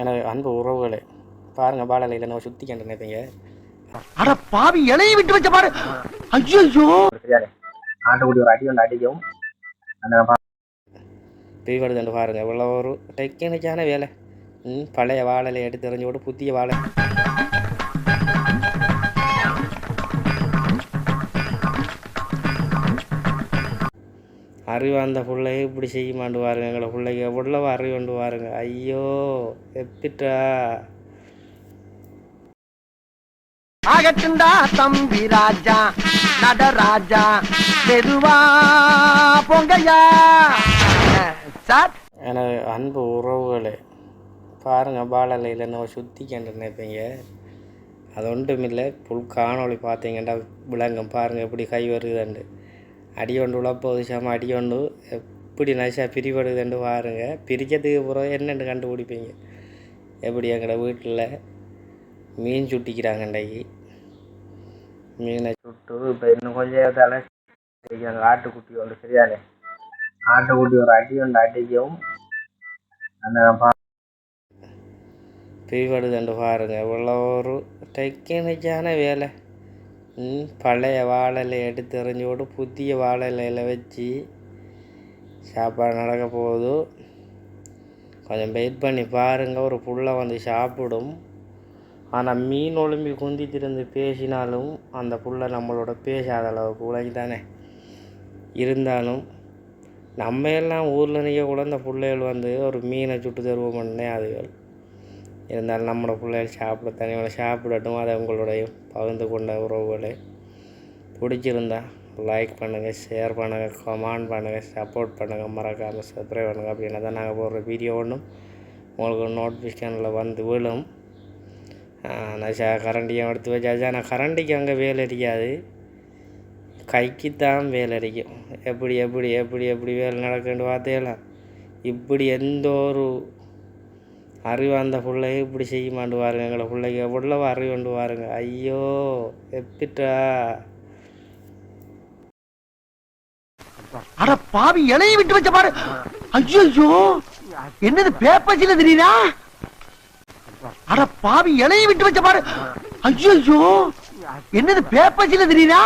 எனது அன்பு உறவுகளே பாருங்க பாடலையில் நம்ம சுற்றி கண்டு நினைப்பீங்க அட பாவி இலையை விட்டு வச்ச பாரு. ஐயோ சரியானே. ஆட்டுக்குட்டி ஒரு அடி ஒன்று அடிக்கும் அந்த பிரிவடுதுண்டு பாருங்க இவ்வளோ ஒரு டெக்னிக்கான வேலை. பழைய வாழலை எடுத்து எறிஞ்சு விட்டு புதிய வாழை. அறிவு அந்த பிள்ளைய இப்படி செய்ய மாண்டு பாருங்க. எங்களை பிள்ளைக்கு எவ்வளவு அறிவு கொண்டு பாருங்க. ஐயோ எப்பிட்டா ஆகட்டுண்டா தம்பி ராஜா நடராஜா மெதுவா பொங்கையா. சார். எனது அன்பு உறவுகளே பாருங்க பாடலையில் நம்ம சுற்றி கண்டு நினைப்பீங்க. அது ஒன்றுமில்லை. புல் காணொளி பார்த்தீங்கன்னா விளங்கும். பாருங்கள் எப்படி கை வருதுண்டு. அடி கொண்டு உழப்போது சாம அடி கொண்டு எப்படி நைஸாக பிரிபடுதுண்டு பாருங்க. பிரிக்கிறதுக்கு பிறகு என்னென்னு கண்டுபிடிப்பீங்க. எப்படி எங்களோட வீட்டில் மீன் சுட்டிக்கிறாங்க இன்றைக்கு மீனை சுட்டு இப்போ இன்னும் கொஞ்சம் தலை எங்கள் ஆட்டுக்குட்டி ஒன்று சரியானே. ஆட்டுக்குட்டி ஒரு அடி ஒன்று அடிக்கும் அந்த பா- பாருங்கள் பாருங்க. இவ்வளோ ஒரு டெக்னிக்கான வேலை. பழைய வாழலை எடுத்து எறிஞ்சு விட்டு புதிய வாழலையில் வச்சு சாப்பாடு நடக்க போகுது கொஞ்சம் வெயிட் பண்ணி பாருங்கள் ஒரு புள்ள வந்து சாப்பிடும் ஆனால் மீன் ஒழும்பி குந்தி திருந்து பேசினாலும் அந்த புள்ள நம்மளோட பேசாத அளவுக்கு உலகி தானே இருந்தாலும் நம்ம எல்லாம் ஊரில் நிற்க கூட இந்த பிள்ளைகள் வந்து ஒரு மீனை சுட்டு தருவோம்னே அதுகள் இருந்தாலும் நம்மளோட பிள்ளைகள் சாப்பிட தனியாக சாப்பிடட்டும். அதை உங்களுடைய பகிர்ந்து கொண்ட உறவுகளை பிடிச்சிருந்தா லைக் பண்ணுங்கள் ஷேர் பண்ணுங்கள் கமெண்ட் பண்ணுங்கள் சப்போர்ட் பண்ணுங்கள் மறக்காமல் சப்ஸ்கிரைப் பண்ணுங்கள் அப்படின்னா தான் நாங்கள் போடுற வீடியோ ஒன்றும் உங்களுக்கு நோட்டிஃபிகேஷனில் வந்து விழும். நான் கரண்டியும் எடுத்து வச்சாச்சு ஆனால் கரண்டிக்கு அங்கே வேலை அடிக்காது கைக்கு தான் வேலை அடிக்கும் எப்படி எப்படி எப்படி எப்படி வேலை நடக்குன்னு பார்த்தேலாம் இப்படி எந்த ஒரு அறிவு அந்த பிள்ளைய இப்படி செய்ய மாண்டு பாருங்க. எங்களை பிள்ளைக்கு எவ்வளவு அறிவு கொண்டு பாருங்க. ஐயோ எப்பிட்டா அட பாவி இலையை விட்டு வச்ச பாரு. ஐயோ என்னது பேப்பர்ஸ்ல தெரியுதா அட பாவி இலையை விட்டு வச்ச பாரு. ஐயோ என்னது பேப்பர்ஸ்ல தெரியுதா